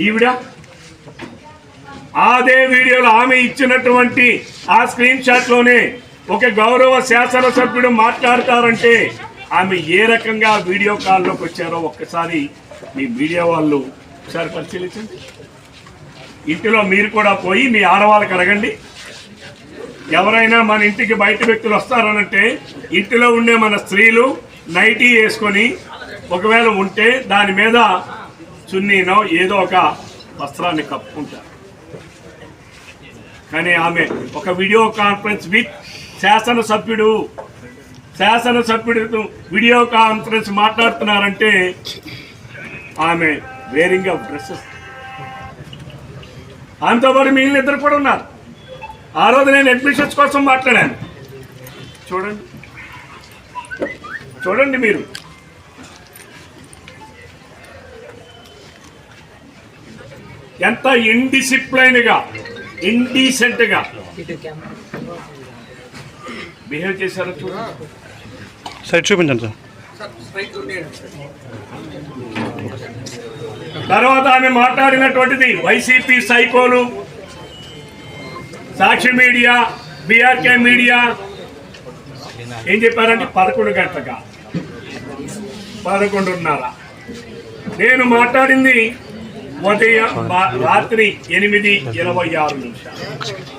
ఈవిడ అదే వీడియోలో ఆమె ఇచ్చినటువంటి ఆ స్క్రీన్ షాట్లోనే ఒక గౌరవ శాసనసభ్యుడు మాట్లాడతారంటే ఆమె ఏ రకంగా వీడియో కాల్లోకి వచ్చారో ఒక్కసారి మీ మీడియా వాళ్ళు ఒకసారి పరిశీలించండి. ఇంటిలో మీరు కూడా పోయి మీ ఆడవాళ్ళకి అడగండి. ఎవరైనా మన ఇంటికి బయట వ్యక్తులు వస్తారనంటే ఇంటిలో ఉండే మన స్త్రీలు నైటీ వేసుకొని ఒకవేళ ఉంటే దాని మీద చున్నీనో ఏదో ఒక వస్త్రాన్ని కప్పుకుంటారు కానీ ఆమె ఒక వీడియో కాన్ఫరెన్స్ విత్ శాసనసభ్యుడు. శాసనసభ్యుడు వీడియో కాన్ఫరెన్స్ మాట్లాడుతున్నారంటే ఆమె వేరింగ్ ఆఫ్ డ్రెస్సెస్. ఆమెతోపాటు మిగిలిన ఇద్దరు కూడా ఉన్నారు. ఆ రోజు నేను అడ్మిషన్స్ కోసం మాట్లాడాను. చూడండి. చూడండి మీరు. ఎంత ఇండిసిప్లైన్గా ఇండీసెంట్గా బిహేవ్ చేశారో చూడండి సైడ్ చూపించండి సార్. తర్వాత ఆమె మాట్లాడినటువంటిది వైసీపీ సైకోలు సాక్షి మీడియా బీఆర్కే మీడియా. ఏం చెప్పారంటే పదకొండు గంటలుగా పదకొండున్నర. నేను మాట్లాడింది ఉదయం రాత్రి ఎనిమిది ఇరవై ఆరు నిమిషాలు.